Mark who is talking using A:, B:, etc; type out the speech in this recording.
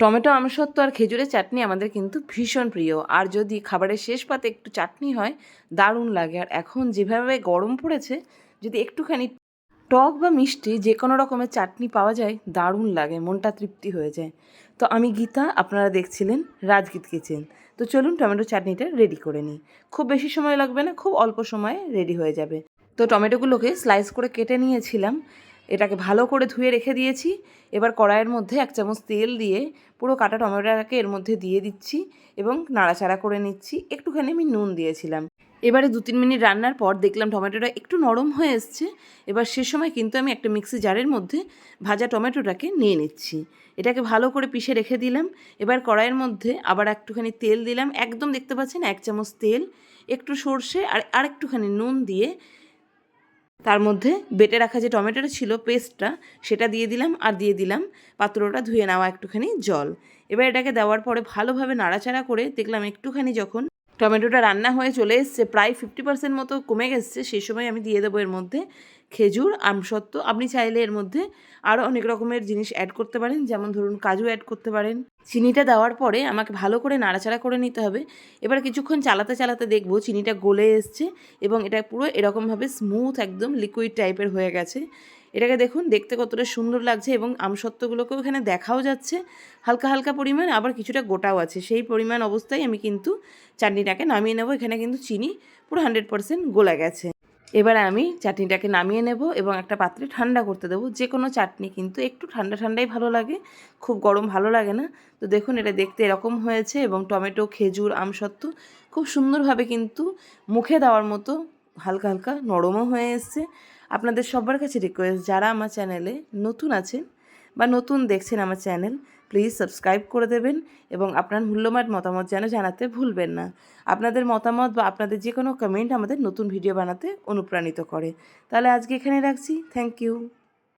A: Tomato আমসত্ত্ব আর খেজুরের চাটনি আমাদের কিন্তু ভীষণ প্রিয়। আর যদি খাবারের শেষ পাতে একটু চাটনি হয়, দারুণ লাগে। আর এখন যেভাবে গরম পড়েছে, যদি একটুখানি টক বা মিষ্টি যে কোনো রকমের চাটনি পাওয়া যায়, দারুণ লাগে, মনটা তৃপ্তি হয়ে যায়। তো আমি গীতা, আপনারা দেখছিলেন রাজগীত কিচেন। তো চলুন টমেটো চাটনিটা রেডি করে নিই। খুব বেশি সময় লাগবে না, খুব অল্প সময়ে রেডি হয়ে যাবে। তো টমেটোগুলোকে স্লাইস করে কেটে নিয়েছিলাম। এটাকে ভালো করে ধুয়ে রেখে দিয়েছি। এবার কড়াইয়ের মধ্যে এক চামচ তেল দিয়ে পুরো কাটা টমেটোটাকে এর মধ্যে দিয়ে দিচ্ছি এবং নাড়াচাড়া করে নিচ্ছি। একটুখানি আমি নুন দিয়েছিলাম। এবারে দু তিন মিনিট রান্নার পর দেখলাম টমেটোটা একটু নরম হয়ে এসছে। এবার সে সময় কিন্তু আমি একটা মিক্সি জারের মধ্যে ভাজা টমেটোটাকে নিয়ে নিচ্ছি। এটাকে ভালো করে পিষে রেখে দিলাম। এবার কড়াইয়ের মধ্যে আবার একটুখানি তেল দিলাম। একদম দেখতে পাচ্ছেন এক চামচ তেল, একটু সর্ষে আর আরেকটুখানি নুন দিয়ে তার মধ্যে বেটে রাখা যে টমেটোটা ছিল পেস্টটা, সেটা দিয়ে দিলাম আর দিয়ে দিলাম পাত্রটা ধুয়ে নেওয়া একটুখানি জল। এবার এটাকে দেওয়ার পরে ভালোভাবে নাড়াচাড়া করে দেখলাম একটুখানি যখন টমেটোটা রান্না হয়ে চলে এসছে, প্রায় ফিফটি পার্সেন্ট মতো কমে গেছে, সেই সময় আমি দিয়ে দেবো এর মধ্যে খেজুর, আমসত্ত্ব। আপনি চাইলে এর মধ্যে আরও অনেক রকমের জিনিস অ্যাড করতে পারেন। যেমন ধরুন কাজু অ্যাড করতে পারেন। চিনিটা দেওয়ার পরে আমাকে ভালো করে নাড়াচাড়া করে নিতে হবে। এবার কিছুক্ষণ চালাতে চালাতে দেখব চিনিটা গলে এসছে এবং এটা পুরো এরকমভাবে স্মুথ একদম লিকুইড টাইপের হয়ে গেছে। এটাকে দেখুন, দেখতে কতটা সুন্দর লাগছে এবং আমসত্ত্বগুলোকেও এখানে দেখাও যাচ্ছে। হালকা হালকা পরিমাণ, আবার কিছুটা গোটাও আছে। সেই পরিমাণ অবস্থায় আমি কিন্তু চাটনিটাকে নামিয়ে নেব। এখানে কিন্তু চিনি পুরো হান্ড্রেড পারসেন্ট গলে গেছে। এবার আমি চাটনিটাকে নামিয়ে নেব এবং একটা পাত্রে ঠান্ডা করতে দেবো। যে কোনো চাটনি কিন্তু একটু ঠান্ডা ঠান্ডাই ভালো লাগে, খুব গরম ভালো লাগে না। তো দেখুন, এটা দেখতে এরকম হয়েছে এবং টমেটো, খেজুর, আমসত্ত্ব খুব সুন্দরভাবে কিন্তু মুখে দেওয়ার মতো হালকা হালকা নরমও হয়ে এসছে। আপনাদের সবার কাছে রিকোয়েস্ট যারা আমার চ্যানেলে নতুন আছেন বা নতুন দেখছেন আমার চ্যানেল প্লিজ সাবস্ক্রাইব করে দেবেন এবং আপনার মূল্যবান মতামত যেন জানাতে ভুলবেন না। আপনাদের মতামত বা আপনাদের যে কোনো কমেন্ট আমাদের নতুন ভিডিও বানাতে অনুপ্রাণিত করে। তাহলে আজকে এখানে রাখছি। Thank you